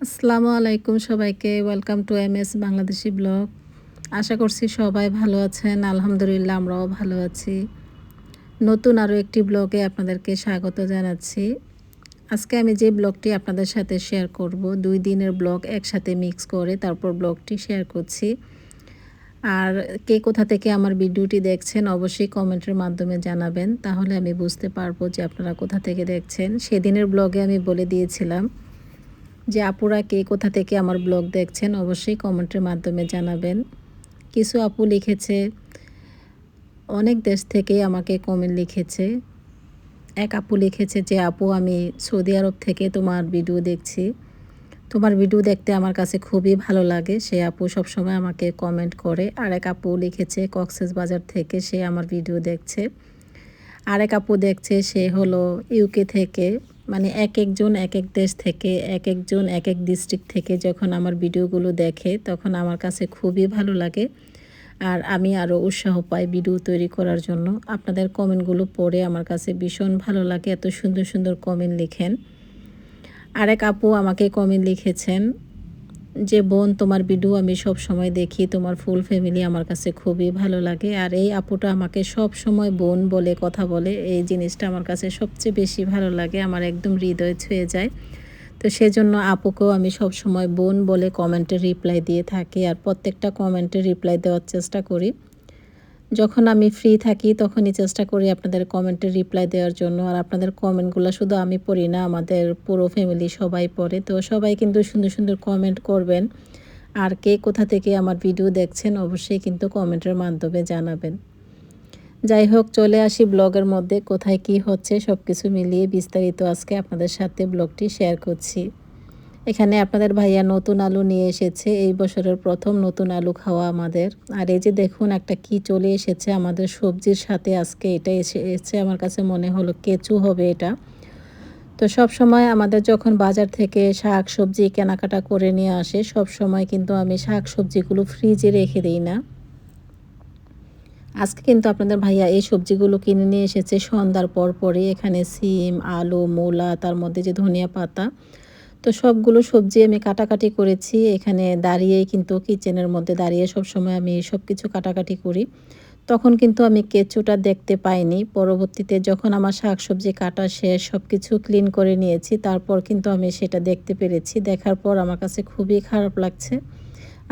আসসালামু আলাইকুম সবাইকে। Welcome to M S Bangladeshi blog আশা করছি সবাই ভালো আছেন। আলহামদুলিল্লাহ আমরাও ভালো আছি। নতুন আরও একটি ব্লগে আপনাদেরকে স্বাগত জানাচ্ছি। আজকে আমি যে ব্লগটি আপনাদের সাথে শেয়ার করব, দুই দিনের ব্লগ একসাথে মিক্স করে তারপর ব্লগটি শেয়ার করছি। আর কে কোথা থেকে আমার ভিডিওটি দেখছেন, অবশ্যই কমেন্টের মাধ্যমে জানাবেন। তাহলে আমি বুঝতে পারব যে আপনারা কোথা থেকে দেখছেন। সেদিনের ব্লগে আমি বলে দিয়েছিলাম যে আপুরা কে কোথা থেকে আমার ব্লগ দেখছেন, অবশ্যই কমেন্টের মাধ্যমে জানাবেন। কিছু আপু লিখেছে, অনেক দেশ থেকেই আমাকে কমেন্ট লিখেছে। এক আপু লিখেছে যে, আপু, আমি সৌদি আরব থেকে তোমার ভিডিও দেখছি। তোমার ভিডিও দেখতে আমার কাছে খুবই ভালো লাগে। সে আপু সবসময় আমাকে কমেন্ট করে। আর এক আপু লিখেছে, কক্সেস বাজার থেকে সে আমার ভিডিও দেখছে। আরেক আপু দেখছে, সে হলো ইউকে থেকে মানে এক একজন, এক এক দেশ থেকে, এক একজন, এক এক ডিস্ট্রিক্ট থেকে যখন আমার ভিডিওগুলো দেখে, তখন আমার কাছে খুবই ভালো লাগে। আর আমি আরও উৎসাহ পাই ভিডিও তৈরি করার জন্য। আপনাদের কমেন্টগুলো পড়ে আমার কাছে ভীষণ ভালো লাগে, এত সুন্দর সুন্দর কমেন্ট লিখেন। আরেক আপু আমাকে কমেন্ট লিখেছেন যে বোন তোমার ভিডিও আমি সব সময় দেখি তোমার ফুল ফ্যামিলি আমার কাছে খুবই ভালো লাগে। আর এই আপুটা আমাকে সব সময় বোন বলে কথা বলে। এই জিনিসটা আমার কাছে সবচেয়ে বেশি ভালো লাগে, আমার একদম হৃদয় ছুঁয়ে যায়। তো সেজন্য আপুকেও আমি সব সময় বোন বলে কমেন্টে রিপ্লাই দিয়ে থাকি। আর প্রত্যেকটা কমেন্টে রিপ্লাই দেওয়ার চেষ্টা করি। যখন আমি ফ্রি থাকি, তখনই চেষ্টা করি আপনাদের কমেন্টের রিপ্লাই দেওয়ার জন্য। আর আপনাদের কমেন্টগুলো শুধু আমি পড়ি না, আমাদের পুরো ফ্যামিলি সবাই পড়ে। তো সবাই কিন্তু সুন্দর সুন্দর কমেন্ট করবেন। আর কে কোথা থেকে আমার ভিডিও দেখছেন, অবশ্যই কিন্তু কমেন্টের মাধ্যমে জানাবেন। যাই হোক, চলে আসি ব্লগের মধ্যে। কোথায় কি হচ্ছে সব কিছু মিলিয়ে বিস্তারিত আজকে আপনাদের সাথে ব্লগটি শেয়ার করছি। এখানে আপনাদের ভাইয়া নতুন আলু নিয়ে এসেছে। এই বছরের প্রথম নতুন আলু খাওয়া আমাদের। আর এই যে দেখুন, একটা কি চলে এসেছে আমাদের সবজির সাথে আজকে। এটা এসেছে আমার কাছে মনে হলো কেঁচু হবে এটা। তো সব সময় আমাদের যখন বাজার থেকে শাক সবজি কেনাকাটা করে নিয়ে আসে, সব সময় কিন্তু আমি শাক সবজিগুলো ফ্রিজে রেখে দিই না। আজকে কিন্তু আপনাদের ভাইয়া এই সবজিগুলো কিনে নিয়ে এসেছে সন্ধ্যার পর পরে এখানে সিম, আলু, মূলা, তার মধ্যে যে ধনিয়া পাতা। তো সবগুলো সবজি আমি কাটাকাটি করেছি। এখানে দাঁড়িয়েই কিন্তু কিচেনের মধ্যে দাঁড়িয়ে সব সময় আমি সব কিছু কাটাকাটি করি। তখন কিন্তু আমি কেঁচুটা দেখতে পাইনি। পরবর্তীতে যখন আমার শাক সবজি কাটা শেষ সব কিছু ক্লিন করে নিয়েছি, তারপর কিন্তু আমি সেটা দেখতে পেরেছি। দেখার পর আমার কাছে খুবই খারাপ লাগছে।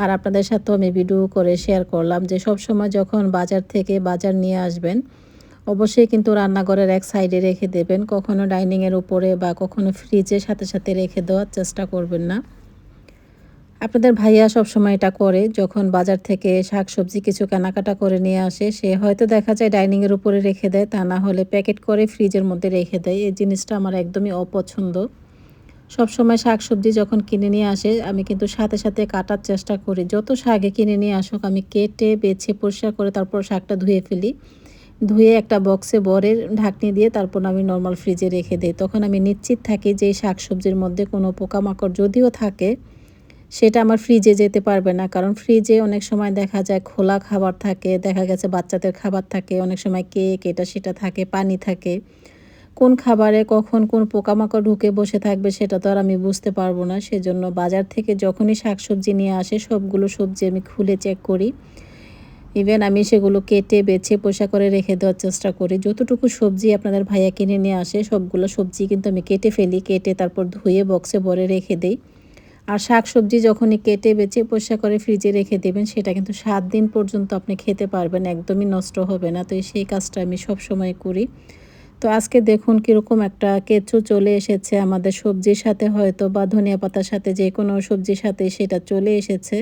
আর আপনাদের সাথেও আমি ভিডিও করে শেয়ার করলাম যে সব সময় যখন বাজার থেকে বাজার নিয়ে আসবেন অবশ্যই কিন্তু রান্নাঘরের এক সাইডে রেখে দেবেন। কখনো ডাইনিংয়ের উপরে বা কখনো ফ্রিজের সাথে সাথে রেখে দেওয়ার চেষ্টা করবেন না। আপনাদের ভাইয়া সব সময় এটা করে, যখন বাজার থেকে শাক সবজি কিছু কেনাকাটা করে নিয়ে আসে, সে হয়তো দেখা যায় ডাইনিংয়ের উপরে রেখে দেয়, তা না হলে প্যাকেট করে ফ্রিজের মধ্যে রেখে দেয়। এই জিনিসটা আমার একদমই অপছন্দ। সব সময় শাক সবজি যখন কিনে নিয়ে আসে, আমি কিন্তু সাথে সাথে কাটার চেষ্টা করি। যত শাকে কিনে নিয়ে আসুক, আমি কেটে, বেছে, পরিষ্কার করে তারপর শাকটা ধুয়ে ফেলি। ধুয়ে একটা বক্সে বরে ঢাকনি দিয়ে তারপর আমি নর্মাল ফ্রিজে রেখে দিই। তখন আমি নিশ্চিত থাকি যে শাক সবজির মধ্যে কোনো পোকামাকড় যদিও থাকে, সেটা আমার ফ্রিজে যেতে পারবে না। কারণ ফ্রিজে অনেক সময় দেখা যায় খোলা খাবার থাকে, দেখা গেছে বাচ্চাদের খাবার থাকে, অনেক সময় কেক এটা সেটা থাকে, পানি থাকে। কোন খাবারে কখন কোন পোকামাকড় ঢুকে বসে থাকবে সেটা তো আর আমি বুঝতে পারব না। সেজন্য বাজার থেকে যখনই শাক সবজি নিয়ে আসে, সবগুলো সবজি আমি খুলে চেক করি। ইভেন আমি সেগুলো কেটে, বেছে, পোষা করে রেখে দেওয়ার চেষ্টা করি। যতটুকু সবজি আপনাদের ভাইয়া কিনে নিয়ে আসে, সবগুলো সবজি কিন্তু আমি কেটে ফেলি, কেটে তারপর ধুয়ে বক্সে ভরে রেখে দিই। আর শাক সবজি যখনই কেটে, বেছে, পোষা করে ফ্রিজে রেখে দেবেন, সেটা কিন্তু সাত দিন পর্যন্ত আপনি খেতে পারবেন, একদমই নষ্ট হবে না। তো সেই কাজটা আমি সব সময় করি। তো আজকে দেখুন কীরকম একটা কেঁচু চলে এসেছে আমাদের সবজির সাথে, হয়তো বা ধনিয়া পাতার সাথে যে কোনো সবজির সাথে সেটা চলে এসেছে।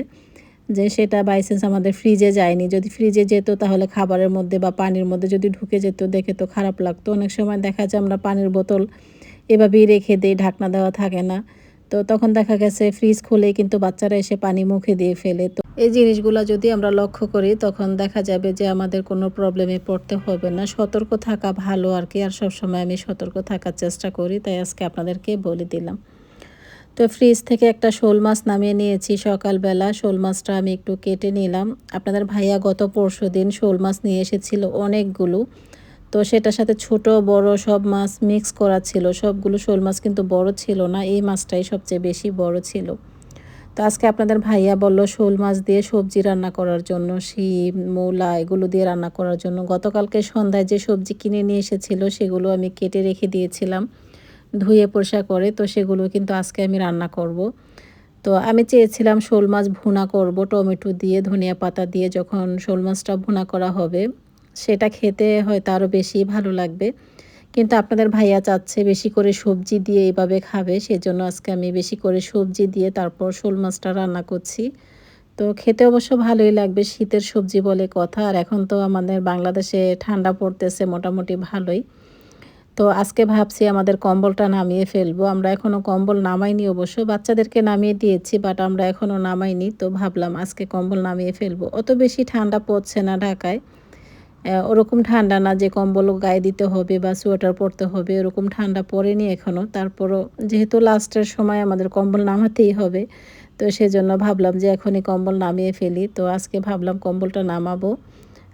যে সেটা বাইসেন্স আমাদের ফ্রিজে যায়নি। যদি ফ্রিজে যেত তাহলে খাবারের মধ্যে বা পানির মধ্যে যদি ঢুকে যেত, দেখে তো খারাপ লাগতো। অনেক সময় দেখা যায় আমরা পানির বোতল এভাবেই রেখে দিই, ঢাকনা দেওয়া থাকে না। তো তখন দেখা গেছে ফ্রিজ খুলে কিন্তু বাচ্চারা এসে পানি মুখে দিয়ে ফেলে। তো এই জিনিসগুলো যদি আমরা লক্ষ্য করি, তখন দেখা যাবে যে আমাদের কোনো প্রবলেমে পড়তে হবে না। সতর্ক থাকা ভালো আর কি। আর সবসময় আমি সতর্ক থাকার চেষ্টা করি, তাই আজকে আপনাদেরকে বলে দিলাম। তো ফ্রিজ থেকে একটা শোল মাছ নামিয়ে নিয়েছি সকালবেলা। শোল মাছটা আমি একটু কেটে নিলাম। আপনাদের ভাইয়া গত পরশু দিন শোল মাছ নিয়ে এসেছিল অনেকগুলো। তো সেটার সাথে ছোট, বড় সব মাছ মিক্স করা ছিল। সবগুলো শোল মাছ কিন্তু বড় ছিল না, এই মাছটাই সবচেয়ে বেশি বড় ছিল। তো আজকে আপনাদের ভাইয়া বলল শোল মাছ দিয়ে সবজি রান্না করার জন্য, শিম, মৌলা এগুলো দিয়ে রান্না করার জন্য। গতকালকে সন্ধ্যায় যে সবজি কিনে নিয়ে এসেছিল সেগুলো আমি কেটে রেখে দিয়েছিলাম। ধুয়ে পরিষ্কার করে, তো সেগুলো কিন্তু আজকে আমি রান্না করব। তো আমি চেয়েছিলাম শোল মাছ ভুনা করব, টমেটো দিয়ে, ধনিয়া পাতা দিয়ে যখন শোল মাছটা ভুনা করা হবে। সেটা খেতে হয়তো আরও বেশি ভালো লাগবে। কিন্তু আপনাদের ভাইয়া চাচ্ছে বেশি করে সবজি দিয়ে এইভাবে খাবে, সেজন্য আজকে আমি বেশি করে সবজি দিয়ে তারপর শোল মাছটা রান্না করছি। তো খেতে অবশ্য ভালোই লাগবে, শীতের সবজি বলে কথা। আর এখন তো আমাদের বাংলাদেশে ঠান্ডা পড়তেছে, মোটামুটি ভালোই। তো আজকে ভাবছি আমাদের কম্বলটা নামিয়ে ফেলব। আমরা এখনও কম্বল নামাইনি অবশ্য, বাচ্চাদেরকে নামিয়ে দিয়েছি বাট আমরা এখনও নামাইনি, তো ভাবলাম আজকে কম্বল নামিয়ে ফেলব। অত বেশি ঠান্ডা পড়ছে না ঢাকায়। ওরকম ঠান্ডা না যে কম্বল গায়ে দিতে হবে বা সোয়েটার পরতে হবে, ওরকম ঠান্ডা পড়েনি এখনও তারপরও যেহেতু লাস্টের সময় আমাদের কম্বল নামাতেই হবে, তো সেজন্য ভাবলাম যে এখনই কম্বল নামিয়ে ফেলি। তো আজকে ভাবলাম কম্বলটা নামাবো।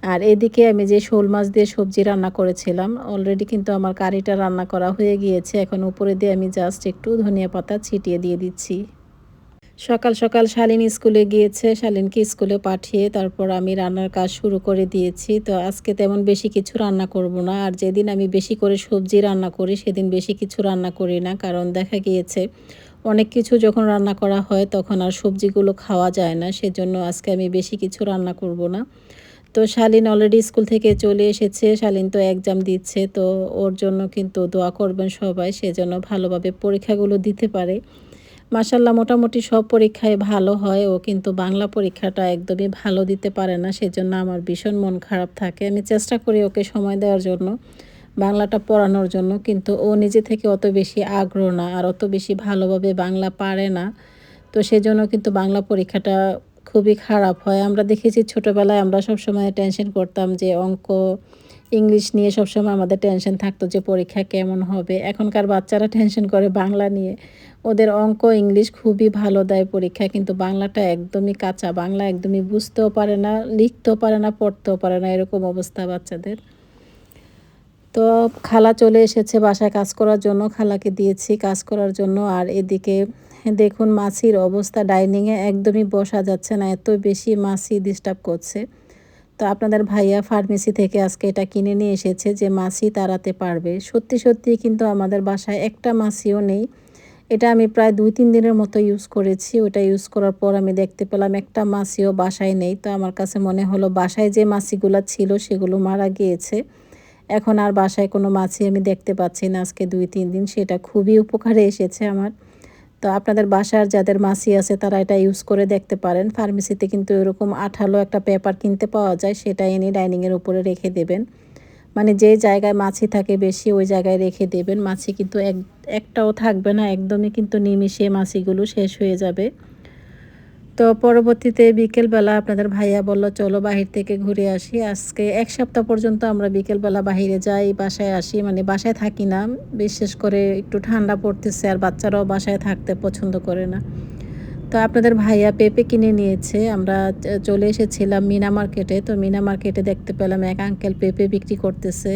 আর এদিকে আমি যে শোল মাছ দিয়ে সবজি রান্না করেছিলাম অলরেডি কিন্তু আমার কারিটা রান্না করা হয়ে গিয়েছে। এখন উপরে দিয়ে আমি জাস্ট একটু ধনিয়া পাতা ছিটিয়ে দিয়ে দিচ্ছি। সকাল সকাল শালিন স্কুলে গিয়েছে, শালিনকে স্কুলে পাঠিয়ে তারপর আমি রান্নার কাজ শুরু করে দিয়েছি। তো আজকে তেমন বেশি কিছু রান্না করব না, আর যেদিন আমি বেশি করে সবজি রান্না করি, সেদিন বেশি কিছু রান্না করি না। কারণ দেখা গিয়েছে, অনেক কিছু যখন রান্না করা হয়, তখন আর সবজিগুলো খাওয়া যায় না, সেজন্য আজকে আমি বেশি কিছু রান্না করব না। তো শালিন অলরেডি স্কুল থেকে চলে এসেছে, শালিন তো এক্সাম দিচ্ছে, তো ওর জন্য কিন্তু দোয়া করবেন সবাই সেজন্য ভালোভাবে পরীক্ষাগুলো দিতে পারে। মাসাল্লাহ মোটামুটি সব পরীক্ষায় ভালো হয়, ও কিন্তু বাংলা পরীক্ষাটা একদমই ভালো দিতে পারে না, সেজন্য আমার ভীষণ মন খারাপ থাকে। আমি চেষ্টা করি ওকে সময় দেওয়ার জন্য, বাংলাটা পড়ানোর জন্য, কিন্তু ও নিজে থেকে অত বেশি আগ্রহ না, আর অত বেশি ভালোভাবে বাংলা পারে না। তো সেজন্য কিন্তু বাংলা পরীক্ষাটা খুবই খারাপ হয়। আমরা দেখেছি ছোটোবেলায় আমরা সব সময় টেনশন করতাম যে অঙ্ক ইংলিশ নিয়ে সবসময় আমাদের টেনশন থাকতো যে পরীক্ষা কেমন হবে। এখনকার বাচ্চারা টেনশন করে বাংলা নিয়ে। ওদের অঙ্ক ইংলিশ খুবই ভালো দেয় পরীক্ষা, কিন্তু বাংলাটা একদমই কাঁচা। বাংলা একদমই বুঝতেও পারে না, লিখতেও পারে না, পড়তেও পারে না, এরকম অবস্থা বাচ্চাদের। তো খালা চলে এসেছে বাসায় কাজ করার জন্য, খালাকে দিয়েছি কাজ করার জন্য। আর এদিকে দেখুন, মাছির অবস্থা ডাইনিংয়ে একদমই বসা যাচ্ছে না এত বেশি মাছি ডিস্টার্ব করছে। তো আপনাদের ভাইয়া ফার্মেসি থেকে আজকে এটা কিনে নিয়ে এসেছে যে মাছি তাড়াতে পারবে। সত্যি সত্যি কিন্তু আমাদের বাসায় একটা মাছিও নেই। এটা আমি প্রায় দুই, তিন দিনের মতো ইউজ করেছি। ওটা ইউজ করার পর আমি দেখতে পেলাম একটা মাছিও বাসায় নেই। তো আমার কাছে মনে হলো, বাসায় যে মাছিগুলো ছিল সেগুলো মারা গিয়েছে। এখন আর বাসায় কোনো মাছি আমি দেখতে পাচ্ছি না। আজকে দুই, তিন দিন সেটা খুবই উপকারে এসেছে আমার। তো আপনাদের বাসার যাদের মাসি আছে তারা এটা ইউজ করে দেখতে পারেন। ফার্মেসিতে কিন্তু এরকম আঠালো একটা পেপার কিনতে পাওয়া যায়, সেটা এনে ডাইনিংয়ের উপরে রেখে দেবেন। মানে যে জায়গায় মাছি থাকে বেশি, ওই জায়গায় রেখে দেবেন। মাছি কিন্তু এক, একটাও থাকবে না, একদমই কিন্তু নিমিশে মাছিগুলো শেষ হয়ে যাবে। তো পরবর্তীতে বিকেলবেলা আপনাদের ভাইয়া বলল, চলো বাহির থেকে ঘুরে আসি। আজকে এক সপ্তাহ পর্যন্ত আমরা বিকেলবেলা বাহিরে যাই, বাসায় আসি। মানে বাসায় থাকি না, বিশেষ করে একটু ঠান্ডা পড়তেছে আর বাচ্চারাও বাসায় থাকতে পছন্দ করে না। তো আপনাদের ভাইয়া পেঁপে কিনে নিয়েছে। আমরা চলে এসেছিলাম মিনা মার্কেটে। তো মিনা মার্কেটে দেখতে পেলাম এক আঙ্কেল পেঁপে বিক্রি করতেছে।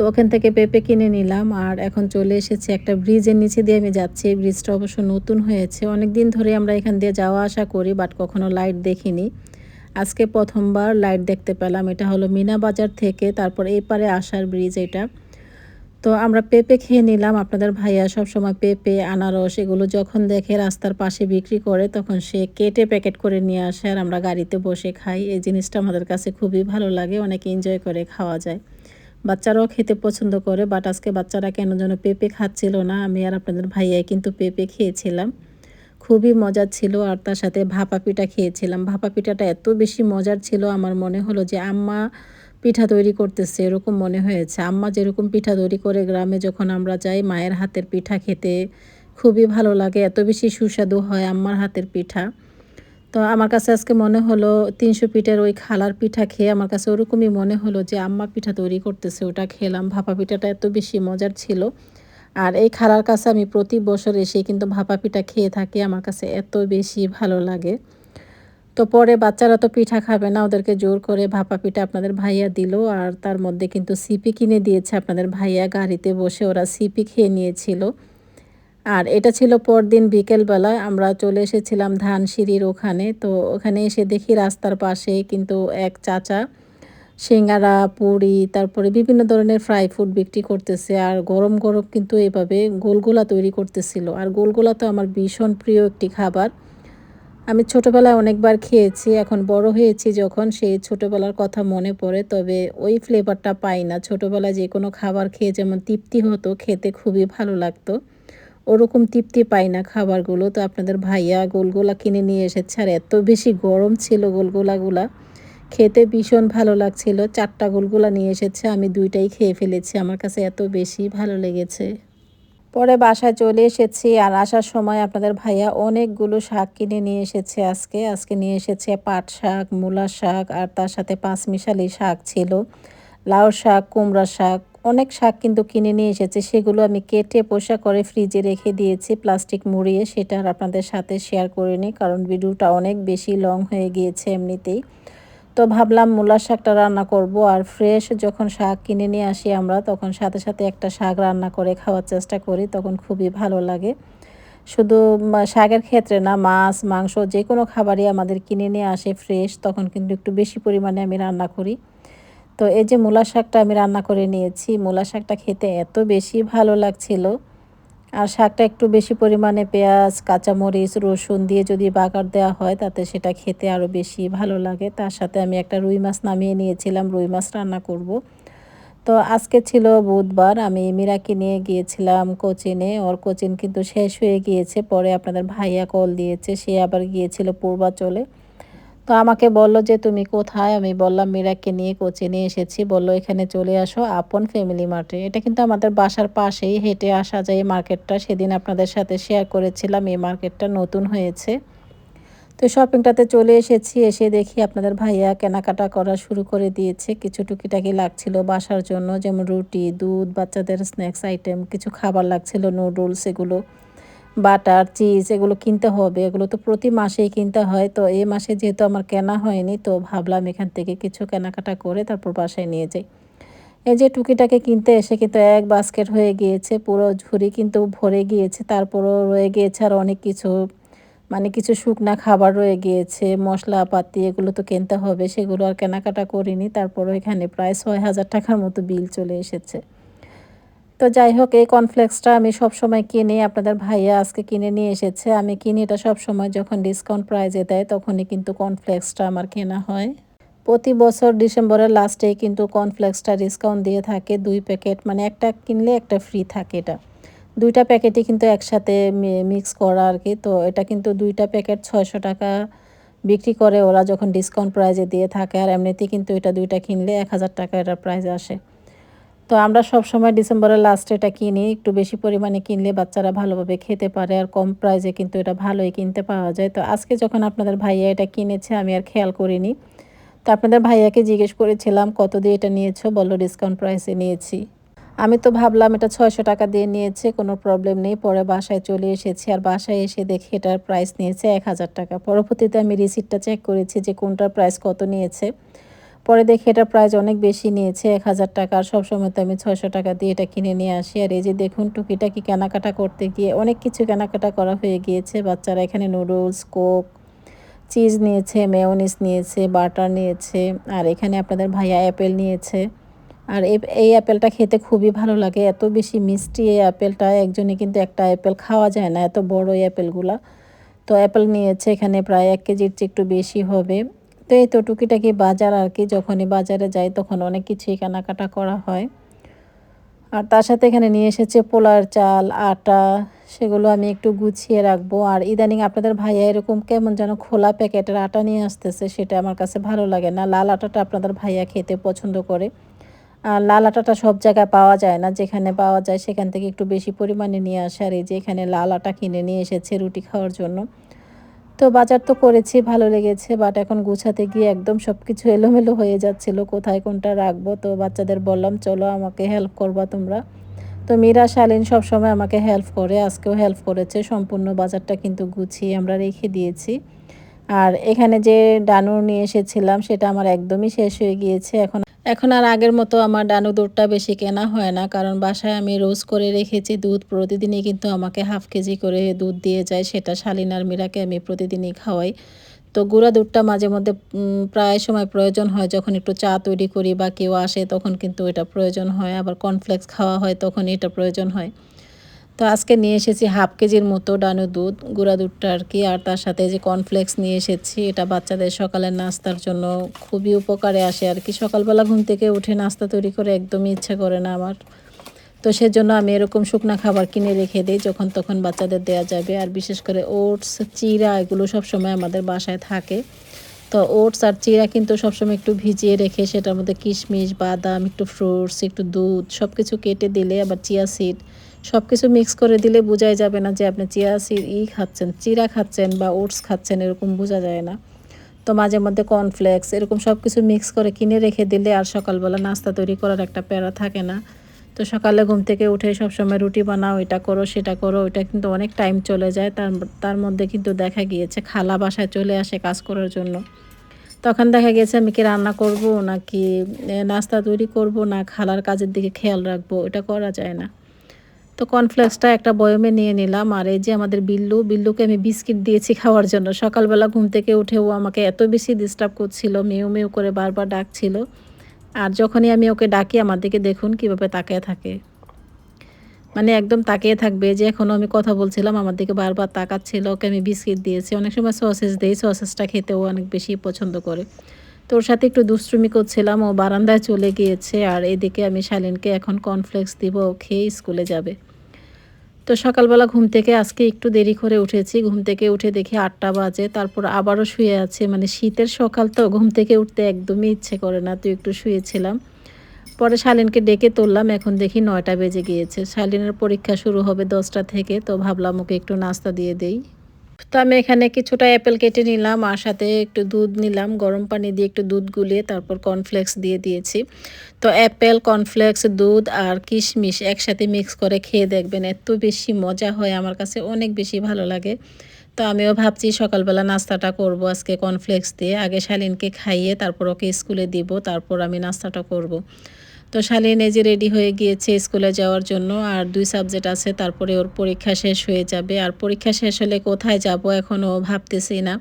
তো ওখান থেকে পেঁপে কিনে নিলাম আর এখন চলে এসেছি একটা ব্রিজের নিচে দিয়ে আমি যাচ্ছি। এই ব্রিজটা অবশ্য নতুন হয়েছে। অনেক দিন ধরে আমরা এখান দিয়ে যাওয়া আসা করি, বাট কখনো লাইট দেখিনি। আজকে প্রথমবার লাইট দেখতে পেলাম। এটা হলো মিনা বাজার থেকে, তারপর এই পারে আসার ব্রিজ এটা। তো আমরা পেঁপে খেয়ে নিলাম। আপনাদের ভাইয়া সব সময় পেঁপে, আনারস এগুলো যখন দেখে রাস্তার পাশে বিক্রি করে, তখন সে কেটে প্যাকেট করে নিয়ে আসে আর আমরা গাড়িতে বসে খাই। এই জিনিসটা আমাদের কাছে খুবই ভালো লাগে, অনেক এনজয় করে খাওয়া যায়। বাচ্চারাও খেতে পছন্দ করে বাট আজকে বাচ্চারা কেন যেন পেঁপে খাচ্ছিল না? আমি আর আপনাদের ভাইয়াই কিন্তু পেঁপে খেয়েছিলাম। খুবই মজার ছিল আর তার সাথে ভাপা পিঠা খেয়েছিলাম। ভাপা পিঠাটা এত বেশি মজার ছিল, আমার মনে হলো যে আম্মা পিঠা তৈরি করতেছে, এরকম মনে হয়েছে। আম্মা যেরকম পিঠা তৈরি করে গ্রামে যখন আমরা যাই, মায়ের হাতের পিঠা খেতে খুবই ভালো লাগে, এত বেশি সুস্বাদু হয় আম্মার হাতের পিঠা। তো আমার কাছে আজকে মনে হলো তিনশো পিঠের ওই খালার পিঠা খেয়ে আমার কাছে ওরকমই মনে হলো যে আম্মা পিঠা তৈরি করতেছে, ওটা খেলাম। ভাপা পিঠাটা এত বেশি মজার ছিল। আর এই খালার কাছে আমি প্রতি বছর এসে কিন্তু ভাপা পিঠা খেয়ে থাকি, আমার কাছে এত বেশি ভালো লাগে। তো পরে বাচ্চারা তো পিঠা খাবে না, ওদেরকে জোর করে ভাপা পিঠা আপনাদের ভাইয়া দিল, আর তার মধ্যে কিন্তু সিপি কিনে দিয়েছে আপনাদের ভাইয়া, গাড়িতে বসে ওরা সিপি খেয়ে নিয়েছিল। আর এটা ছিল পরদিন বিকেলবেলা, আমরা চলে এসেছিলাম ধানসিঁড়ির ওখানে। তো ওখানে এসে দেখি রাস্তার পাশে কিন্তু এক চাচা সিঙ্গারা, পুরি, তারপরে বিভিন্ন ধরনের ফ্রাই ফুড বিক্রি করতেছে। আর গরম গরম কিন্তু এভাবে গোলগোলা তৈরি করতেছিল। আর গোলগোলা তো আমার ভীষণ প্রিয় একটি খাবার। আমি ছোটোবেলায় অনেকবার খেয়েছি, এখন বড় হয়েছি যখন, সেই ছোটোবেলার কথা মনে পড়ে, তবে ওই ফ্লেভারটা পাই না। ছোটোবেলায় যে কোনো খাবার খেয়ে যেমন তৃপ্তি হতো, খেতে খুবই ভালো লাগতো। ওরকম তৃপ্তি পাই না খাবারগুলো। তো আপনাদের ভাইয়া গোলগোলা কিনে নিয়ে এসেছে। আর এত বেশি গরম ছিল গোলগোলাগুলা। খেতে ভীষণ ভালো লাগছিল। চারটা গোলগোলা নিয়ে এসেছে। আমি দুইটাই খেয়ে ফেলেছি। আমার কাছে এত বেশি ভালো লেগেছে। পরে বাসায় চলে এসেছি। আর আসার সময় আপনাদের ভাইয়া অনেকগুলো শাক কিনে নিয়ে এসেছে আজকে। আজকে নিয়ে এসেছে পাট শাক, মূলা শাক, আর তার সাথে পাঁচমিশালি শাক ছিল। লাউ শাক, কুমড়া শাক অনেক শাক কিন্তু কিনে নিয়ে এসেছে, সেগুলো আমি কেটে পোষা করে ফ্রিজে রেখে দিয়েছি, প্লাস্টিক মুড়িয়ে, সেটা আপনাদের সাথে শেয়ার করে নিই, কারণ ভিডিওটা অনেক বেশি লং হয়ে গিয়েছে এমনিতেই। তো ভাবলাম মূলা শাকটা রান্না করব, আর ফ্রেশ যখন শাক কিনে নিয়ে আসি আমরা, তখন সাথে সাথে একটা শাক রান্না করে খাওয়ার চেষ্টা করি, তখন খুবই ভালো লাগে। শুধু শাকের ক্ষেত্রে না, মাছ, মাংস যে কোনো খাবারই আমাদের কিনে নিয়ে আসে ফ্রেশ তখন কিন্তু একটু বেশি পরিমাণে আমি রান্না করি। তো এই যে মূলা শাকটা আমি রান্না করে নিয়েছি, মূলা শাকটা খেতে এত বেশি ভালো লাগছিল। আর শাকটা একটু বেশি পরিমাণে পেঁয়াজ, কাঁচামরিচ, রসুন দিয়ে যদি বাগার দেওয়া হয়, তাতে সেটা খেতে আরও বেশি ভালো লাগে। তার সাথে আমি একটা রুই মাছ নামিয়ে নিয়েছিলাম, রুই মাছ রান্না করব। তো আজকে ছিল বুধবার, আমি মীরাকে নিয়ে গিয়েছিলাম কোচিনে। ওর কোচিন কিন্তু শেষ হয়ে গিয়েছে, পরে আপনাদের ভাইয়া কল দিয়েছে, সে আবার গিয়েছিল পূর্বাচলে। তো আমাকে বলল যে, তুমি কোথায়? আমি বললাম, মীরাকে নিয়ে কোচিনে এসেছি। বলল, এখানে চলে আসো, আপন ফ্যামিলি মার্টে এটা কিন্তু আমাদের বাসার পাশেই হেঁটে আসা যায় এই মার্কেটটা। সেদিন আপনাদের সাথে শেয়ার করেছিলাম, এই মার্কেটটা নতুন হয়েছে। তো শপিংটাতে চলে এসেছি, এসে দেখি আপনাদের ভাইয়া কেনাকাটা করা শুরু করে দিয়েছে। কিছু টুকিটাকি লাগছিল বাসার জন্য, যেমন রুটি, দুধ, বাচ্চাদের স্ন্যাক্স আইটেম কিছু খাবার লাগছিল নুডলস এগুলো। বাটার, চিজ, এগুলো কিনতে হবে। এগুলো তো প্রতি মাসেই কিনতে হয়। তো এই মাসে যেহেতু আমার কেনা হয়নি, তো ভাবলাম এখান থেকে কিছু কেনাকাটা করে তারপর বাসায় নিয়ে যাই। এই যে টুকিটাকে কিনতে এসে কিন্তু এক বাস্কেট হয়ে গিয়েছে, পুরো ঝুড়ি কিন্তু ভরে গিয়েছে, তারপরও রয়ে গিয়েছে আর অনেক কিছু মানে কিছু শুকনা খাবার রয়ে গিয়েছে, মশলাপাতি এগুলো তো কিনতে হবে, সেগুলো আর কেনাকাটা করিনি, তারপরও এখানে প্রায় ছয় হাজার টাকার মতো বিল চলে এসেছে। তো যাই হোক, এই কর্নফ্লেক্সটা আমি সব সময় কিনি। আপনাদের ভাইয়া আজকে কিনে নিয়ে এসেছে। আমি কিনি এটা সব সময় যখন ডিসকাউন্ট প্রাইজে দেয়, তখনই কিন্তু কর্নফ্লেক্সটা আমার কেনা হয়। প্রতি বছর ডিসেম্বরের লাস্টে কিন্তু কর্নফ্লেক্সটা ডিসকাউন্ট দিয়ে থাকে দুই প্যাকেট। মানে একটা কিনলে একটা ফ্রি থাকে এটা। দুইটা প্যাকেটই কিন্তু একসাথে মিক্স করা আর কি। তো এটা কিন্তু দুইটা প্যাকেট ছয়শো টাকা বিক্রি করে ওরা যখন ডিসকাউন্ট প্রাইজে দিয়ে থাকে। আর এমনিতেই কিন্তু এটা দুইটা কিনলে এক হাজার টাকা এটার প্রাইজ আসে। তো আমরা সব সময় ডিসেম্বরের লাস্টে এটা কিনি, একটু বেশি পরিমাণে কিনলে বাচ্চারা ভালোভাবে খেতে পারে আর কম প্রাইসে কিন্তু এটা ভালোই কিনতে পাওয়া যায়। তো আজকে যখন আপনাদের ভাইয়া এটা কিনেছে, আমি আর খেয়াল করিনি। তো আপনাদের ভাইয়াকে জিজ্ঞেস করেছিলাম, কত দিয়ে এটা নিয়েছো? বলল ডিসকাউন্ট প্রাইসে নিয়েছি। আমি তো ভাবলাম, এটা ছয়শো টাকা দিয়ে নিয়েছে, কোনো প্রবলেম নেই। পরে বাসায় চলে এসেছি আর বাসায় এসে দেখি এটার প্রাইস নিয়েছে এক হাজার টাকা। পরবর্তীতে আমি রিসিপ্টটা চেক করেছি যে কোনটার প্রাইস কত নিয়েছে। পরে দেখি এটা প্রাইস অনেক বেশি নিয়েছে, এক হাজার টাকা। আর সবসময় তো আমি ছয়শো টাকা দিয়ে এটা কিনে নিয়ে আসি। আর এই যে দেখুন টুকিটাকি কেনাকাটা করতে গিয়ে অনেক কিছু কেনাকাটা করা হয়ে গিয়েছে। বাচ্চারা এখানে নুডলস, কোক, চিজ নিয়েছে, মেয়নিস নিয়েছে, বাটার নিয়েছে, আর এখানে আপনাদের ভাইয়া অ্যাপেল নিয়েছে। আর এই অ্যাপেলটা খেতে খুবই ভালো লাগে। এত বেশি মিষ্টি এই অ্যাপেলটা, একজনে কিন্তু একটা অ্যাপেল খাওয়া যায় না, এত বড় এই অ্যাপেলগুলা। তো অ্যাপেল নিয়েছে, এখানে প্রায় এক কেজির চেয়ে একটু বেশি হবে। তো এই তো টুকিটাকি বাজার আর কি? যখনই বাজারে যাই তখন অনেক কিছুই কেনাকাটা করা হয়। আর তার সাথে এখানে নিয়ে এসেছে পোলার চাল, আটা, সেগুলো আমি একটু গুছিয়ে রাখব। আর ইদানিং আপনাদের ভাইয়া এরকম কেমন যেন খোলা প্যাকেটের আটা নিয়ে আসতেছে, সেটা আমার কাছে ভালো লাগে না। লাল আটাটা আপনাদের ভাইয়া খেতে পছন্দ করে। আর লাল আটাটা সব জায়গায় পাওয়া যায় না। যেখানে পাওয়া যায় সেখান থেকে একটু বেশি পরিমাণে নিয়ে আসে। আর এই যে এখানে লাল আটা কিনে নিয়ে এসেছে রুটি খাওয়ার জন্য। তো বাজার তো করেছি, ভালো লেগেছে বাট এখন গুছাতে গিয়ে একদম সব কিছু এলোমেলো হয়ে যাচ্ছিল, কোথায় কোনটা রাখব? তো বাচ্চাদের বললাম, চলো আমাকে হেল্প করবা তোমরা। তো মীরা, শালীন সবসময় আমাকে হেল্প করে, আজকেও হেল্প করেছে, সম্পূর্ণ বাজারটা কিন্তু গুছিয়ে আমরা রেখে দিয়েছি। আর এখানে যে ডানু নিয়ে এসেছিলাম, সেটা আমার একদমই শেষ হয়ে গিয়েছে। এখন এখন আর আগের মতো আমার ডানু দুধটা বেশি কেনা হয় না, কারণ বাসায় আমি রোজ করে রেখেছি দুধ। প্রতিদিনই কিন্তু আমাকে হাফ কেজি করে দুধ দিয়ে যায়, সেটা শালিনার মিরাকে আমি প্রতিদিনই খাওয়াই। তো গুঁড়া দুধটা মাঝে মধ্যে প্রায় সময় প্রয়োজন হয়, যখন একটু চা তৈরি করি বা কেউ আসে, তখন কিন্তু এটা প্রয়োজন হয়। আবার কর্নফ্লেক্স খাওয়া হয় তখন এটা প্রয়োজন হয়। তো আজকে নিয়ে এসেছি হাফ কেজির মতো ডানু দুধ, গুঁড়া দুধটা আর কি, আর তার সাথে যে কর্নফ্লেক্স নিয়ে এসেছি, এটা বাচ্চাদের সকালের নাস্তার জন্য খুবই উপকারে আসে আর কি। সকালবেলা ঘুম থেকে উঠে নাস্তা তৈরি করে একদমই ইচ্ছা করে না আমার। তো সেজন্য আমি এরকম শুকনা খাবার কিনে রেখে দিই যখন তখন বাচ্চাদের দেওয়া যাবে। আর বিশেষ করে ওটস চিরা এগুলো সবসময় আমাদের বাসায় থাকে। তো ওটস আর চিরা কিন্তু সবসময় একটু ভিজিয়ে রেখে সেটার মধ্যে কিশমিশ, বাদাম, একটু ফ্রুটস একটু দুধ সব কিছু কেটে দিলে আবার চিয়া সিড সব কিছু মিক্স করে দিলে বোঝাই যাবে না যে আপনি চিয়া ই খাচ্ছেন, চিরা খাচ্ছেন বা ওটস খাচ্ছেন এরকম বোঝা যায় না। তো মাঝে মধ্যে কর্নফ্লেক্স এরকম সব কিছু মিক্স করে কিনে রেখে দিলে আর সকালবেলা নাস্তা তৈরি করার একটা প্যারা থাকে না। তো সকালে ঘুম থেকে উঠে সবসময় রুটি বানাও, এটা করো, সেটা করো, ওইটা কিন্তু অনেক টাইম চলে যায়। তার তার মধ্যে কিন্তু দেখা গিয়েছে খালা বাসায় চলে আসে কাজ করার জন্য। তখন দেখা গেছে আমি কি রান্না করব, নাকি নাস্তা তৈরি করব, না খালার কাজের দিকে খেয়াল রাখব এটা করা যায় না। তো কর্নফ্লেক্সটা একটা বয়মে নিয়ে নিলাম। আর এই যে আমাদের বিল্লু, বিল্লুকে আমি বিস্কিট দিয়েছি খাওয়ার জন্য। সকালবেলা ঘুম থেকে উঠে ও আমাকে এত বেশি ডিস্টার্ব করছিল, মেউ মেউ করে বারবার ডাকছিল। আর যখনই আমি ওকে ডাকি, আমার দিকে দেখুন কীভাবে তাকিয়ে থাকে। মানে একদম তাকিয়ে থাকবে, যে এখনও আমি কথা বলছিলাম, আমার দিকে বারবার তাকাচ্ছিল। ওকে আমি বিস্কিট দিয়েছি। অনেক সময় সসেস দিই সসেসটা খেতেও অনেক বেশি পছন্দ করে। তো ওর সাথে একটু দুষ্টুমি করছিলাম, ও বারান্দায় চলে গিয়েছে। আর এদিকে আমি শালিনকে এখন কর্নফ্লেক্স দিব, ও খেয়ে স্কুলে যাবে। তো সকালবেলা ঘুম থেকে আজকে একটু দেরি করে উঠেছি। ঘুম থেকে উঠে দেখি আটটা বাজে, তারপর আবারও শুয়ে আছে। মানে শীতের সকাল তো, ঘুম থেকে উঠতে একদমই ইচ্ছে করে না। তো একটু শুয়েছিলাম। পরে শালিনকে ডেকে তুললাম। এখন দেখি নয়টা বেজে গিয়েছে। শালিনের পরীক্ষা শুরু হবে দশটা থেকে, তো ভাবলাম ওকে একটু নাস্তা দিয়ে দেই। তো আমি এখানে কিছুটা অ্যাপেল কেটে নিলাম, আর সাথে একটু দুধ নিলাম, গরম পানি দিয়ে একটু দুধ গুলিয়ে তারপর কর্নফ্লেক্স দিয়ে দিয়েছি তো অ্যাপেল কর্নফ্লেক্স দুধ আর কিশমিশ একসাথে মিক্স করে খেয়ে দেখবেন, এত বেশি মজা হয়, আমার কাছে অনেক বেশি ভালো লাগে তো আমিও ভাবছি সকালবেলা নাস্তাটা করব আজকে কর্নফ্লেক্স দিয়ে, আগে শালিনকে খাইয়ে তারপর ওকে স্কুলে দিব, তারপর আমি নাস্তাটা করব। তো শালীন এই যে রেডি হয়ে গিয়েছে স্কুলে যাওয়ার জন্য, আর দুই সাবজেক্ট আছে, তারপরে ওর পরীক্ষা শেষ হয়ে যাবে। আর পরীক্ষা শেষ হলে কোথায় যাব এখনও ভাবতেছি না।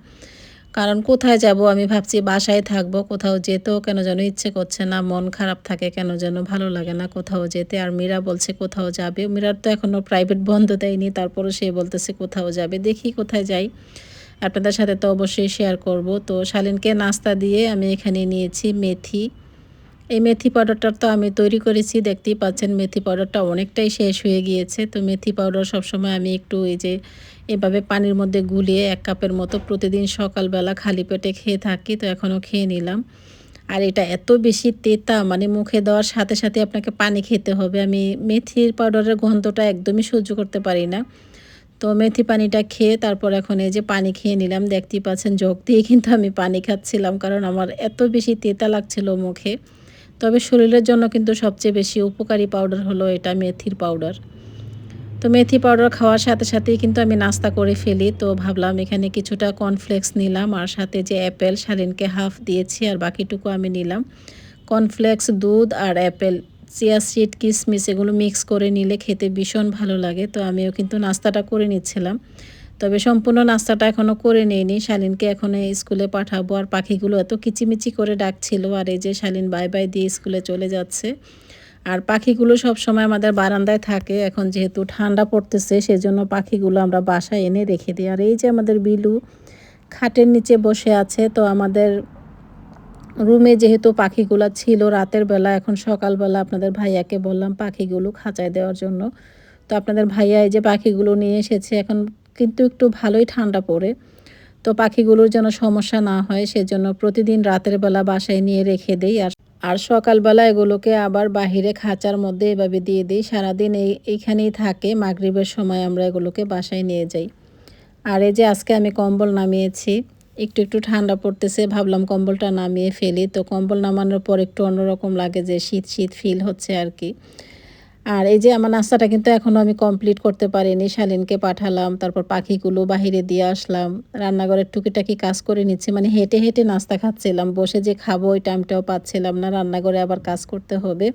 কারণ কোথায় যাব আমি ভাবছি বাসায় থাকব, কোথাও যেতেও কেন যেন ইচ্ছে করছে না, মন খারাপ থাকে কেন যেন, ভালো লাগে না কোথাও যেতে। আর মীরা বলছে কোথাও যাবে। মীরার তো এখনও প্রাইভেট বন্ধ দেয়নি, তারপরও সে বলতেছে কোথাও যাবে। দেখি কোথায় যাই। আপনাদের সাথে তো অবশ্যই শেয়ার করব। তো শালিনকে নাস্তা দিয়ে আমি এখানে নিয়েছি মেথি। এই মেথি পাউডারটা তো আমি তৈরি করেছি, দেখতেই পাচ্ছেন মেথি পাউডারটা অনেকটাই শেষ হয়ে গিয়েছে। তো মেথি পাউডার সবসময় আমি একটু এই যে এভাবে পানির মধ্যে গুলিয়ে এক কাপের মতো প্রতিদিন সকালবেলা খালি পেটে খেয়ে থাকি, তো এখনও খেয়ে নিলাম। আর এটা এত বেশি তেতা মানে মুখে দেওয়ার সাথে সাথে আপনাকে পানি খেতে হবে। আমি মেথির পাউডারের গন্ধটা একদমই সহ্য করতে পারি না। তো মেথি পানিটা খেয়ে তারপর এখন এই যে পানি খেয়ে নিলাম, দেখতেই পাচ্ছেন জগ দিয়ে কিন্তু আমি পানি খাচ্ছিলাম, কারণ আমার এত বেশি তেতা লাগছিল মুখে। তবে শরীরের জন্য কিন্তু সবচেয়ে বেশি উপকারী পাউডার হলো এটা মেথির পাউডার তো মেথি পাউডার খাওয়ার সাথে সাথেই কিন্তু আমি নাস্তা করে ফেলি। তো ভাবলাম এখানে কিছুটা কর্নফ্লেক্স নিলাম আর সাথে যে অ্যাপেল শালিনকে হাফ দিয়েছি আর বাকিটুকু আমি নিলাম। কর্নফ্লেক্স দুধ আর অ্যাপেল চিয়া সিড কিসমিস এগুলো মিক্স করে নিলে খেতে ভীষণ ভালো লাগে। তো আমিও কিন্তু নাস্তাটা করে নিচ্ছিলাম। তবে সম্পূর্ণ নাস্তাটা এখনও করে নিইনি। শালিনকে এখন স্কুলে পাঠাবো। আর পাখিগুলো এত কিচিমিচি করে ডাকছিল। আর এই যে শালিন বাই বাই দিয়ে স্কুলে চলে যাচ্ছে। আর পাখিগুলো সব সময় আমাদের বারান্দায় থাকে। এখন যেহেতু ঠান্ডা পড়তেছে, সেজন্য পাখিগুলো আমরা বাসায় এনে রেখে দিই। আর এই যে আমাদের বিলু খাটের নিচে বসে আছে, তো আমাদের রুমে যেহেতু পাখিগুলো ছিল রাতের বেলা, এখন সকালবেলা আপনাদের ভাইয়াকে বললাম পাখিগুলো খাঁচায় দেওয়ার জন্য। তো আপনাদের ভাইয়া এই যে পাখিগুলো নিয়ে এসেছে, এখন কিন্তু একটু ভালোই ঠান্ডা পড়ে। তো পাখিগুলোর যেন সমস্যা না হয়, সেজন্য প্রতিদিন রাতের বেলা বাসায় নিয়ে রেখে দেই। আর আর সকালবেলা এগুলোকে আবার বাহিরে খাঁচার মধ্যে এভাবে দিয়ে দিই। সারাদিন এই, এইখানেই থাকে, মাগরীবের সময় আমরা এগুলোকে বাসায় নিয়ে যাই। আর এই যে আজকে আমি কম্বল নামিয়েছি, একটু একটু ঠান্ডা পড়তেছে, ভাবলাম কম্বলটা নামিয়ে ফেলি। তো কম্বল নামানোর পর একটু অন্যরকম লাগে যে শীত শীত ফিল হচ্ছে আর কি। আর এই যে আমার নাস্তাটা কিন্তু এখনও আমি কমপ্লিট করতে পারিনি। শালিনকে পাঠালাম, তারপর পাখিগুলো বাহিরে দিয়ে আসলাম। রান্নাঘরের টুকিটাকি কাজ করে নিচ্ছি মানে হেঁটে হেঁটে নাস্তা খাচ্ছিলাম। বসে যে খাব ওই টাইমটাও পাচ্ছিলাম না, রান্নাঘরে আবার কাজ করতে হবে।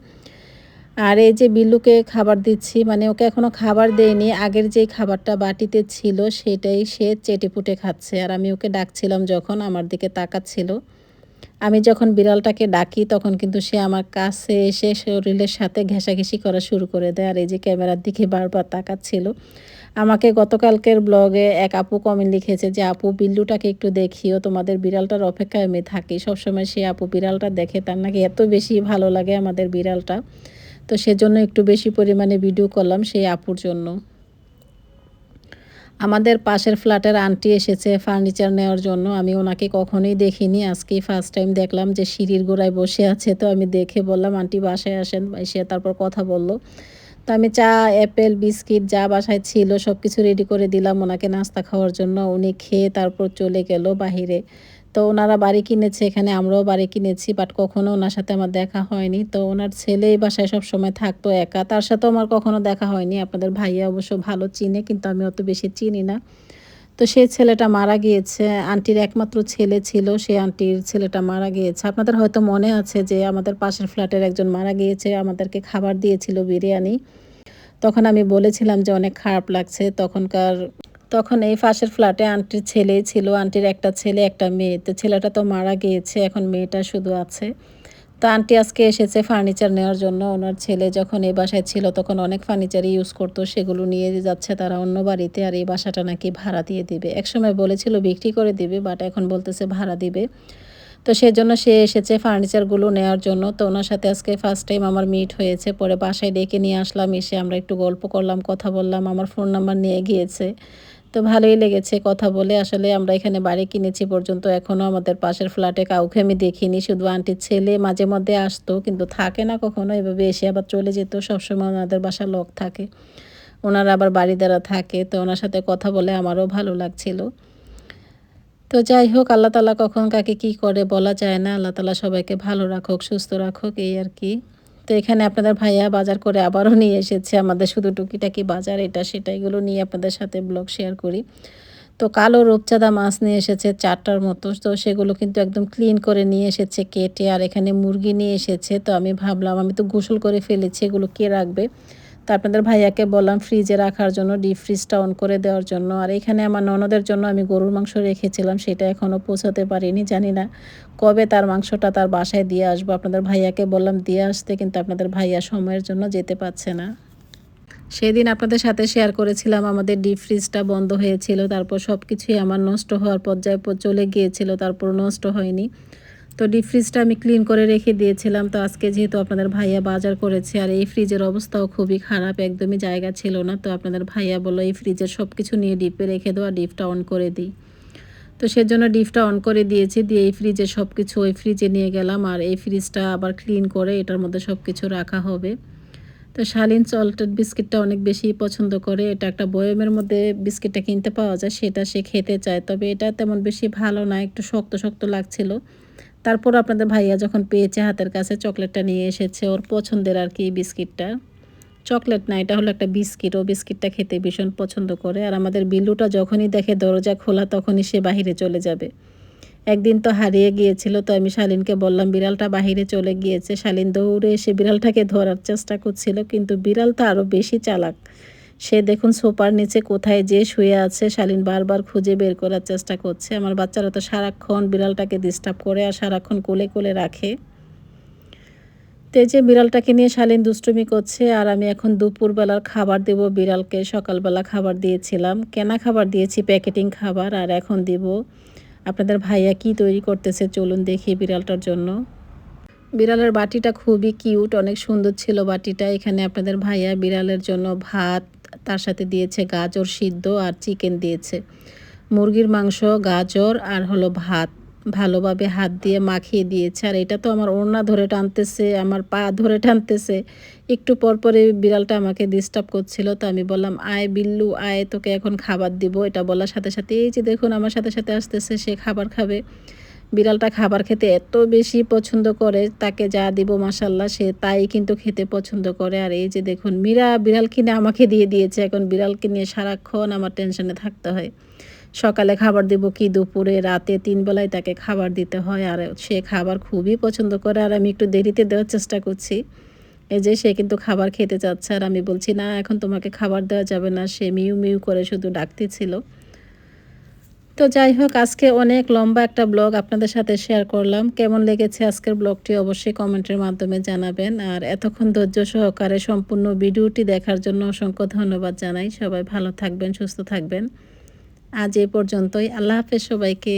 আর এই যে বিল্লুকে খাবার দিচ্ছি মানে ওকে এখনও খাবার দেয়নি আগের যে খাবারটা বাটিতে ছিল, সেটাই সে চেটে পুটে খাচ্ছে। আর আমি ওকে ডাকছিলাম যখন, আমার দিকে তাকাচ্ছিল। আমি যখন বিড়ালটাকে ডাকি, তখন কিন্তু সে আমার কাছে এসে শরীরের সাথে ঘেঁষাঘেঁষি করা শুরু করে দেয়। আর এই যে ক্যামেরার দিকে বারবার তাকাচ্ছিল। আমাকে গতকালকের ব্লগে এক আপু কমেন্ট লিখেছে যে, আপু, বিল্লুটাকে একটু দেখিও, তোমাদের বিড়ালটার অপেক্ষায় আমি থাকি। সবসময় সে আপু বিড়ালটা দেখে, তার নাকি এত বেশি ভালো লাগে আমাদের বিড়ালটা। তো সেজন্য একটু বেশি পরিমাণে ভিডিও করলাম সেই আপুর জন্য। আমাদের পাশের ফ্ল্যাটের আন্টি এসেছে ফার্নিচার নেওয়ার জন্য। আমি ওনাকে কখনোই দেখিনি। আজকেই ফার্স্ট টাইম দেখলাম যে সিঁড়ির গোড়ায় বসে আছে। তো আমি দেখে বললাম, আন্টি বাসায় আসেন। এসে তারপর কথা বলল। তো আমি চা, অ্যাপেল, বিস্কিট, যা বাসায় ছিল সব কিছু রেডি করে দিলাম ওনাকে নাস্তা খাওয়ার জন্য। উনি খেয়ে তারপর চলে গেল বাহিরে। তো ওনারা বাড়ি কিনেছে, এখানে আমরাও বাড়ি কিনেছি বাট কখনো ওনার সাথে আমার দেখা হয়নি। তো ওনার ছেলে এই বাসায় সব সময় থাকতো একা। তার সাথেও আমার কখনো দেখা হয়নি। আপনাদের ভাইয়া অবশ্য ভালো চিনে, কিন্তু আমি অত বেশি চিনি না। তো সেই ছেলেটা মারা গিয়েছে। আন্টির একমাত্র ছেলে ছিল সেই আন্টির ছেলেটা মারা গিয়েছে। আপনাদের হয়তো মনে আছে যে আমাদের পাশের ফ্ল্যাটের একজন মারা গিয়েছে, আমাদেরকে খাবার দিয়েছিল বিরিয়ানি। তখন আমি বলেছিলাম যে অনেক খারাপ লাগছে। তখনকার তখন এই পাশের ফ্ল্যাটে আন্টির ছেলেই ছিল আন্টির একটা ছেলে, একটা মেয়ে। তো ছেলেটা তো মারা গিয়েছে, এখন মেয়েটা শুধু আছে। তো আন্টি আজকে এসেছে ফার্নিচার নেওয়ার জন্য। ওনার ছেলে যখন এই বাসায় ছিল, তখন অনেক ফার্নিচারই ইউজ করতো। সেগুলো নিয়ে যাচ্ছে তারা অন্য বাড়িতে আর এই বাসাটা নাকি ভাড়া দিয়ে দিবে। একসময় বলেছিল বিক্রি করে দিবে বাট এখন বলতেছে ভাড়া দিবে। তো সেজন্য সে এসেছে ফার্নিচারগুলো নেওয়ার জন্য। তো ওনার সাথে আজকে ফার্স্ট টাইম আমার মিট হয়েছে। পরে বাসায় ডেকে নিয়ে আসলাম, এসে আমরা একটু গল্প করলাম, কথা বললাম। আমার ফোন নাম্বার নিয়ে গিয়েছে। তো ভালোই লেগেছে কথা বলে। আসলে আমরা এখানে বাড়ি কিনেছি পর্যন্ত এখনও আমাদের পাশের ফ্ল্যাটে কাউকে আমি দেখিনি, শুধু আন্টির ছেলে মাঝে মধ্যে আসতো, কিন্তু থাকে না কখনো। এভাবে এসে আবার চলে যেত, সবসময় ওনাদের বাসা লোক থাকে। ওনারা আবার বাড়ি দ্বারা থাকে, তো ওনার সাথে কথা বলে আমারও ভালো লাগছিল। তো যাই হোক, আল্লাহ তালা কখন কাকে কি করে বলা যায় না। আল্লাহ তালা সবাইকে ভালো রাখুক, সুস্থ রাখুক, এই আর কি। তো এখানে আপনাদের ভাইয়া বাজার করে আবারও নিয়ে এসেছে আমাদের শুধু টুকিটাকি বাজার, এটা সেটা এগুলো নিয়ে আপনাদের সাথে ব্লগ শেয়ার করি। তো কালো রূপচাঁদা মাছ নিয়ে এসেছে চারটার মতো, তো সেগুলো কিন্তু একদম ক্লিন করে নিয়ে এসেছে কেটে, আর এখানে মুরগি নিয়ে এসেছে। তো আমি ভাবলাম, আমি তো গোসল করে ফেলেছি, এগুলো কে রাখবে? তো আপনাদের ভাইয়াকে বললাম ফ্রিজে রাখার জন্য ডিপ ফ্রিজটা অন করে দেওয়ার জন্য। আর এখানে আমার ননদের জন্য আমি গরুর মাংস রেখেছিলাম, সেটা এখনও পৌঁছাতে পারিনি, জানি না কবে তার মাংসটা তার বাসায় দিয়ে আসব। আপনাদের ভাইয়াকে বললাম দিয়ে আসতে, কিন্তু আপনাদের ভাইয়া সময়ের জন্য যেতে পারছে না। সেদিন আপনাদের সাথে শেয়ার করেছিলাম, আমাদের ডিপ ফ্রিজটা বন্ধ হয়েছিল, তারপর সব কিছুই আমার নষ্ট হওয়ার পর্যায়ে চলে গিয়েছিল, তারপর নষ্ট হয়নি। তো ডিপ ফ্রিজটা আমি ক্লিন করে রেখে দিয়েছিলাম। তো আজকে যেহেতু আপনাদের ভাইয়া বাজার করেছে, আর এই ফ্রিজের অবস্থাও খুবই খারাপ, একদমই জায়গা ছিল না। তো আপনাদের ভাইয়া বলল, এই ফ্রিজের সব কিছু নিয়ে ডিপে রেখে দেওয়া ডিপটা অন করে দিই। তো সেজন্য ডিপটা অন করে দিয়েছি, দিয়ে এই ফ্রিজে সব কিছু ওই ফ্রিজে নিয়ে গেলাম, আর এই ফ্রিজটা আবার ক্লিন করে এটার মধ্যে সব কিছু রাখা হবে। তো শালিন সল্টেড বিস্কিটটা অনেক বেশি পছন্দ করে। এটা একটা বয়মের মধ্যে বিস্কিটটা কিনতে পাওয়া যায়, সেটা সে খেতে চায়। তবে এটা তেমন বেশি ভালো না, একটু শক্ত শক্ত লাগছিল। তারপর আপনাদের ভাইয়া যখন পেয়েছে হাতের কাছে চকলেটটা নিয়ে এসেছে, ওর পছন্দের আর কি বিস্কিটটা। চকলেট না, এটা হলো একটা বিস্কিট, ও বিস্কিটটা খেতে ভীষণ পছন্দ করে। আর আমাদের বিল্লুটা যখনই দেখে দরজা খোলা, তখনই সে বাহিরে চলে যাবে। একদিন তো হারিয়ে গিয়েছিল, তো আমি শালিনকে বললাম, বিড়ালটা বাহিরে চলে গিয়েছে। শালিন দৌড়ে এসে বিড়ালটাকে ধরার চেষ্টা করছিল, কিন্তু বিড়াল তো আরও বেশি চালাক। সে দেখুন সোপার নিচে কোথায় যে শুয়ে আছে, শালিন বারবার খুঁজে বের করার চেষ্টা করছে। আমার বাচ্চারা তো সারাক্ষণ বিড়ালটাকে ডিস্টার্ব করে আর সারাক্ষণ কোলে কোলে রাখে। তো যে বিড়ালটাকে নিয়ে শালীন দুষ্টুমি করছে আর আমি এখন দুপুরবেলার খাবার দেব বিড়ালকে। সকালবেলা খাবার দিয়েছিলাম, কেনা খাবার দিয়েছি, প্যাকেটিং খাবার, আর এখন দিব। আপনাদের ভাইয়া কি তৈরি করতেছে চলুন দেখি বিড়ালটার জন্য। বিড়ালের বাটিটা খুবই কিউট, অনেক সুন্দর ছিল বাটিটা। এখানে আপনাদের ভাইয়া বিড়ালের জন্য ভাত তার সাথে দিয়েছে গাজর সিদ্ধ আর চিকেন দিয়েছে। মুরগির মাংস, গাজর আর হলো ভাত। ভালোভাবে হাত দিয়ে মাখিয়ে দিয়েছে। আর এটা তো আমার ওড়না ধরে টানতেছে, আমার পা ধরে টানতেছে। একটু পর পরে বিড়ালটা আমাকে ডিস্টার্ব করছিল, তো আমি বললাম, আয় বিল্লু, আয়, তোকে এখন খাবার দিব। এটা বলার সাথে সাথে, এই যে দেখুন, আমার সাথে সাথে আসতেছে, সে খাবার খাবে। বিড়ালটা খাবার খেতে এত বেশি পছন্দ করে, তাকে যা দিব মাসাল্লাহ সে তাই কিন্তু খেতে পছন্দ করে। আর এই যে দেখুন, মীরা বিড়াল কিনে আমাকে দিয়ে দিয়েছে। এখন বিড়ালকে নিয়ে সারাক্ষণ আমার টেনশনে থাকতে হয়। সকালে খাবার দেব কি, দুপুরে, রাতে, তিন বেলায় তাকে খাবার দিতে হয়। আর সে খাবার খুবই পছন্দ করে, আর আমি একটু দেরিতে দেওয়ার চেষ্টা করছি। এই যে সে কিন্তু খাবার খেতে চাচ্ছে, আর আমি বলছি, না, এখন তোমাকে খাবার দেওয়া যাবে না। সে মিউ মিউ করে শুধু ডাকতেছিল। তো যাই হোক, আজকে অনেক লম্বা একটা ব্লগ আপনাদের সাথে শেয়ার করলাম। কেমন লেগেছে আজকের ব্লগটি অবশ্যই কমেন্টের মাধ্যমে জানাবেন। আর এতক্ষণ ধৈর্য সহকারে সম্পূর্ণ ভিডিওটি দেখার জন্য অসংখ্য ধন্যবাদ জানাই। সবাই ভালো থাকবেন, সুস্থ থাকবেন। আজ এ পর্যন্তই। আল্লাহ হাফেজ সবাইকে।